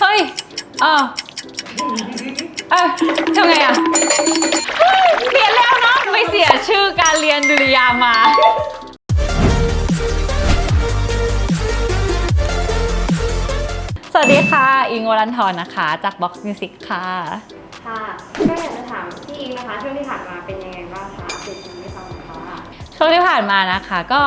เฮ้ยอ้าวเอ้ยทำไงอะเฮ้ยเปลี่ยนแล้วเนาะไม่เสียชื่อการเรียนดุริยางค์มา สวัสดีค่ะ อิงวรันทรนะคะ จาก Box Music ค่ะ ค่ะก็อยากจะถามพี่อิงนะคะช่วงที่ผ่านมาเป็นยังไงบ้างคะอัปเดตชีวิตให้ฟังคะช่วงที่ผ่านมานะคะก็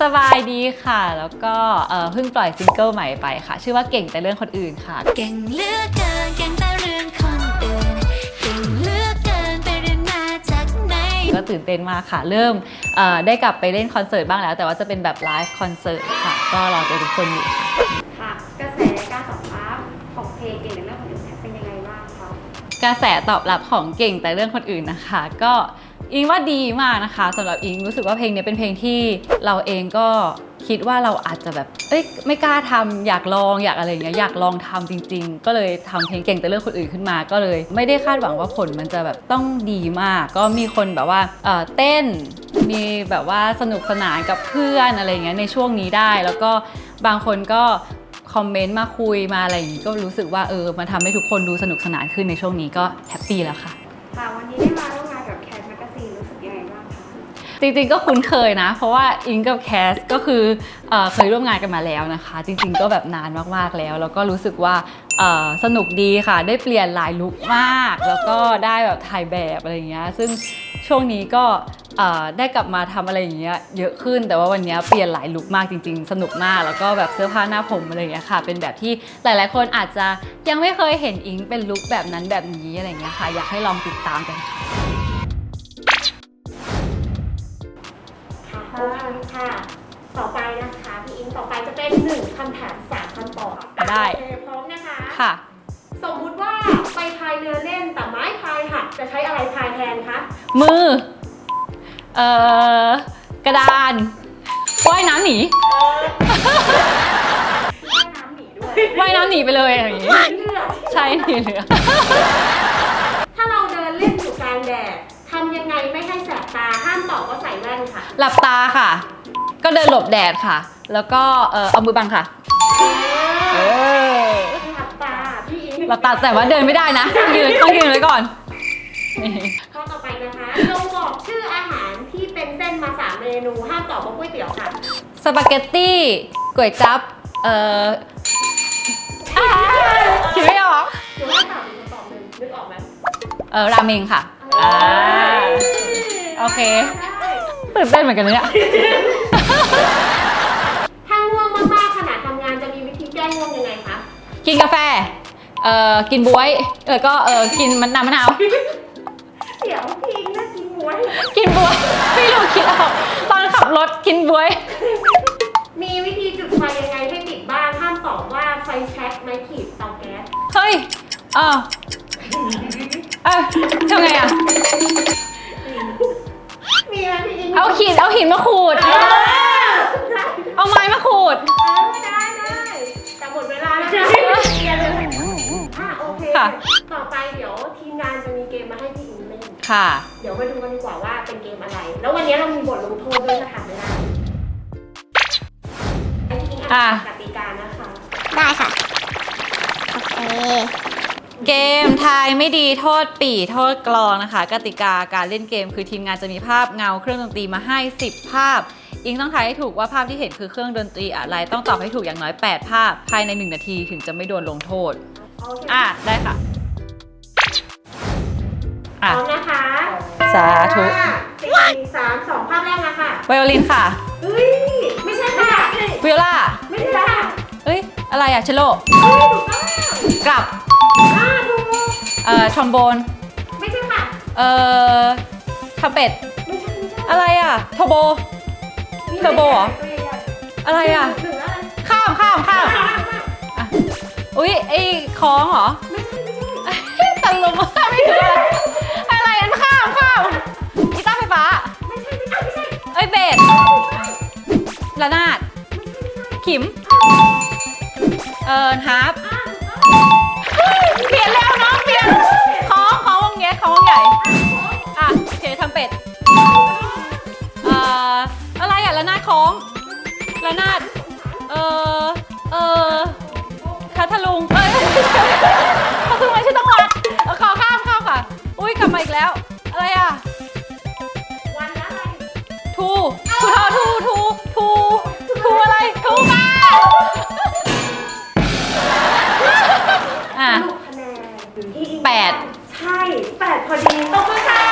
สบายดีค่ะ แล้วก็เอ่อเพิ่งปล่อยซิงเกิลใหม่ไปค่ะ ชื่อว่าเก่งแต่เรื่องคนอื่นค่ะ เก่งเหลือกเกินเก่งแต่เรื่องคนอื่น เก่งเหลือกเกินไปเรียนมาจากไหน ก็ตื่นเต้นมากค่ะ เริ่มเอ่อได้กลับไปเล่นคอนเสิร์ตบ้างแล้ว แต่ว่าจะเป็นแบบไลฟ์คอนเสิร์ตค่ะ ก็รอเจอทุกคนอยู่ค่ะค่ะกระแสการตอบรับของเพลงเก่งในเรื่องของอื่นเนี่ยเป็นยังไงบ้างคะ กระแสตอบรับของเก่งแต่เรื่องคนอื่นนะคะ ก็ อิงว่าดีมากนะคะสำหรับอิงรู้สึกว่าเพลงนี้เป็นเพลงที่เราเองก็คิดว่าเราอาจจะแบบ เอ้ยไม่กล้าทำอยากลองอยากอะไรอย่างเงี้ยอยากลองทำจริง ๆ ก็เลยทำเพลงเก่งแต่เรื่องคนอื่นขึ้นมา ก็เลย ไม่ได้คาดหวังว่าผลมันจะแบบต้องดีมาก ก็มีคนแบบว่าเออเต้น มีแบบว่าสนุกสนานกับเพื่อนอะไรอย่างเงี้ยในช่วงนี้ได้ แล้วก็บางคนก็คอมเมนต์มาคุยมาอะไรอย่างนี้ก็รู้สึกว่าเออมันทำให้ทุกคนดูสนุกสนานขึ้นในช่วงนี้ก็แฮปปี้แล้วค่ะค่ะวันนี้ จริงๆก็คุ้นเคยนะ เพราะว่าอิงกับแคสก็คือเออเคยร่วมงานกันมาแล้วนะคะ จริงๆก็แบบนานมากๆแล้ว แล้วก็รู้สึกว่าเอ่อสนุกดีค่ะ ได้เปลี่ยนหลายลุคมาก แล้วก็ได้แบบถ่ายแบบอะไรอย่างเงี้ยซึ่งช่วงนี้ก็เอ่อได้กลับมาทำอะไรอย่างเงี้ยเยอะขึ้นแต่ว่าวันเนี้ยเปลี่ยนหลายลุคมากจริง ๆ สนุกมากแล้วก็แบบเสื้อผ้าหน้าผมอะไรอย่างเงี้ยค่ะ เป็นแบบที่หลายๆ คนอาจจะยังไม่เคยเห็นอิงเป็นลุคแบบนั้นแบบนี้อะไรอย่างเงี้ยค่ะ อยากให้ลองติดตามกันค่ะ คค่ะ ต่อไปนะคะพี่อิงต่อไปจะเป็นหนึ่งคำถามสามคำตอบได้ โอเคพร้อมนะคะ ค่ะ สมมุติว่าไปพายเรือเล่นแต่ไม้พายหักจะใช้อะไรพายแทนคะ มือ เอ่อ กระดานว่ายน้ำหนีว่ายน้ำหนีด้วยว่ายน้ำหนีไปเลยอย่างงี้พายเรือใช่หนีเรือ ถ้าเราเดินเล่นอยู่กลางแดดทำยังไงไม่ให้แสบตาห้ามตอบว่าใส่แว่นค่ะ หลับตาค่ะ ก็เดินหลบแดดค่ะ แล้วก็เอ่อเอามือบังค่ะ เออหลับตาพี่อิงหลับตาแต่ว่าเดินไม่ได้นะต้องยืนต้องยืนไว้ก่อนนี่ข้อต่อไปนะคะลองบอกชื่ออาหารที่เป็นเส้นมาสามเมนูห้ามตอบว่าก๋วยเตี๋ยวค่ะสปาเกตตี้ก๋วยจั๊บเอ่ออ่าคิดไม่ออกหรือว่าตอบอีกคำตอบหนึ่งนึกออกไหมเอ่อราเมงค่ะอ่า โอเค ได้ตื่นเต้นเหมือนกันเลยเนี่ย ถ้าง่วงมากๆขณะทำงานจะมีวิธีแก้ง่วงยังไงคะ กินกาแฟ เอ่อ กินบวย เออก็เออกินมันน้ำมะนาว เดี๋ยวพี่อิงน่ากินหวยกินบวย ไม่รู้คิดออกตอนขับรถกินบวย มีวิธีจุดไฟยังไงให้ติดบ้านห้ามตอบว่าไฟแช็กไม้ขีดเตาแก๊ส เฮ้ยอ้าวเอ้ยทำไงอะ มีไหมพี่อิงเอาหินเอาหินมาขูดเออ คค่ะ ต่อไปเดี๋ยวทีมงานจะมีเกมมาให้พี่อิงเล่นค่ะ เดี๋ยวมาดูกันดีกว่าว่าเป็นเกมอะไร แล้ววันนี้เรามีบทลงโทษด้วยถ้าทำไม่ได้ให้พี่อิงอ่านกติกานะคะ ได้ค่ะ โอเคเกมทายไม่ดีโทษปี่โทษกลองนะคะ กติกาการเล่นเกมคือทีมงานจะมีภาพเงาเครื่องดนตรีมาให้ 10 ภาพ อิงต้องทายให้ถูกว่าภาพที่เห็นคือเครื่องดนตรีอะไร ต้องตอบให้ถูกอย่างน้อย 8 ภาพ ภายใน 1 นาทีถึงจะไม่โดนลงโทษ โอเคอะได้ค่ะพอะร้อมนะคะสาธุ ห้สี่สามสองภาพแรกมาค่ะไวโอลินค่ะ เฮ้ยไม่ใช่ค่ะวิโอลาไม่ใช่ค่ะเอ้ย อะไรอะเชลโลเฮ้ยถูกต้องกลับ อ่าถูกเอ่อ ทรอมโบน ไม่ใช่ค่ะเอ่อทำเป็ด ไม่ใช่ไม่ใช่อะไรอะโทโบ เทอร์โบเหรอตัวใหญ่ๆอะไรอะหนึ่งอะไรข้ามข้ามข้ามอะ อุ้ยไอ้คล้องเหรอไม่ใช่ไม่ใช่ตลกมากไม่รู้อะไรอันข้ามข้ามกีตาร์ไฟฟ้าไม่ใช่ไม่ใช่เอ้ยเบสระนาด ขิม เอ่อฮาร์ปอ่าถูกต้องเปลี่ยนแล้วเนาะเปลี่ยนคล้องคล้องวงเงี้ยคล้องวงใหญ่ อะโอเคทำเป็ดเอ่ออะไรอะระนาดคล้องระนาด เอ่อเอ่อาอีกแล้ว อะไรอะวันอะไรทูทูทาทูทูทูทูอะไรทูมาอะคะแนนที่แปด ใช่แปดพอดีตบมือค่ะ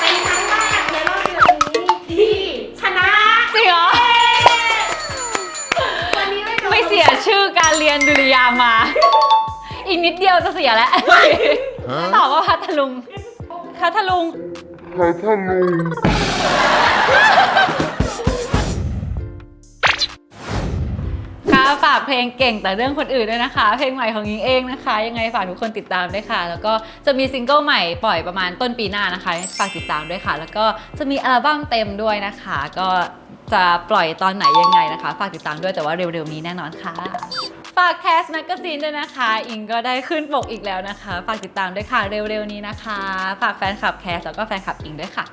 เป็นครั้งแรกในรอบเดือนนี้ที่ชนะเหรอ วันนี้ไม่ไม่เสียชื่อการเรียนดุริยางค์มา อีกนิดเดียวจะเสียแล้ว ตอบว่าพัทลุงพัทลุงค่ะฝากเพลงเก่งแต่เรื่องคนอื่นด้วยนะคะ เพลงใหม่ของยิงเองนะคะ ยังไงฝากทุกคนติดตามด้วยค่ะ แล้วก็จะมีซิงเกิลใหม่ปล่อยประมาณต้นปีหน้านะคะฝากติดตามด้วยค่ะ แล้วก็จะมีอัลบั้มเต็มด้วยนะคะ ก็จะปล่อยตอนไหนยังไงนะคะ ฝากติดตามด้วยแต่ว่าเร็วๆนี้แน่นอนค่ะ ฝากแคสแมกกาซีนด้วยนะคะ อิงก็ได้ขึ้นปกอีกแล้วนะคะ ฝากติดตามด้วยค่ะเร็วๆนี้นะคะ ฝากแฟนคลับแคสแล้วก็แฟนคลับอิงด้วยค่ะ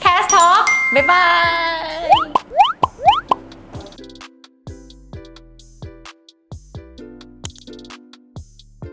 แคสท็อกบ๊ายบาย